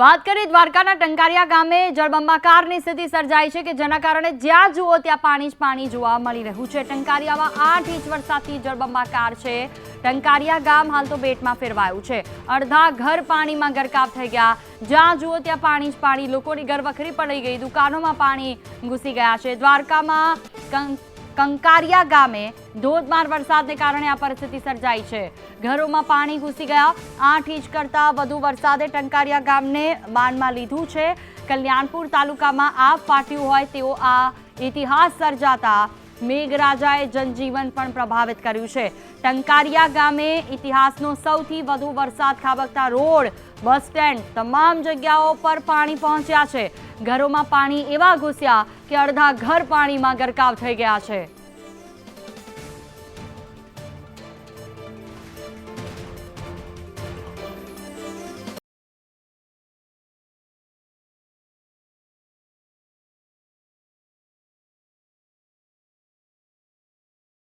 વાત કરીએ દ્વારકાના ટંકારિયા ગામે જળબંબાકારની સ્થિતિ સર્જાઈ છે કે જેના કારણે જ્યાં જુઓ ત્યાં પાણી જ પાણી જોવા મળી રહ્યું છે. ટંકારિયામાં આઠ ઇંચ વરસાદથી જળબંબાકાર છે. ટંકારિયા ગામ હાલ તો બેટમાં ફેરવાયું છે. અડધા ઘર પાણીમાં ગરકાવ થઈ ગયા. જ્યાં જુઓ ત્યાં પાણી જ પાણી. લોકોની ઘર વખરી પડી ગઈ. દુકાનોમાં પાણી ઘૂસી ગયા છે. દ્વારકામાં કંકારિયા ગામે ધોધમાર વરસાદને કારણે આ પરિસ્થિતિ સર્જાઈ છે. ઘરોમાં પાણી ઘૂસી ગયા. આઠ ઇંચ કરતાં વધુ વરસાદે ટંકારિયા ગામને બાનમાં લીધું છે. કલ્યાણપુર તાલુકામાં આગ ફાટ્યું હોય તેવો આ ઇતિહાસ સર્જાતા મેઘરાજાએ જનજીવન પણ પ્રભાવિત કર્યું છે. ટંકારિયા ગામે ઇતિહાસનો સૌથી વધુ વરસાદ ખાબકતા રોડ, બસ સ્ટેન્ડ તમામ જગ્યાઓ પર પાણી પહોંચ્યા છે. ઘરોમાં પાણી એવા ઘૂસ્યા કે અડધા ઘર પાણીમાં ગરકાવ થઈ ગયા છે.